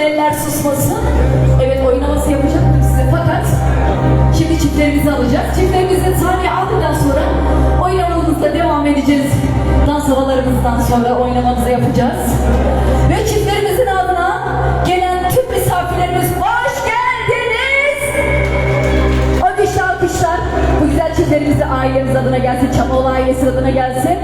eller susmasın. Evet oynaması yapacaktım size fakat şimdi çiftlerimizi alacağız. Çiftlerimizin sahneyi aldıktan sonra oynamamızla devam edeceğiz. Dans havalarımızdan sonra oynamamızı yapacağız. Ve çiftlerimizin adına gelen tüm misafirlerimiz hoş geldiniz. Alkışlar alkışlar. Bu güzel çiftlerimize ailemiz adına gelsin, Çamoğlu ailesi adına gelsin.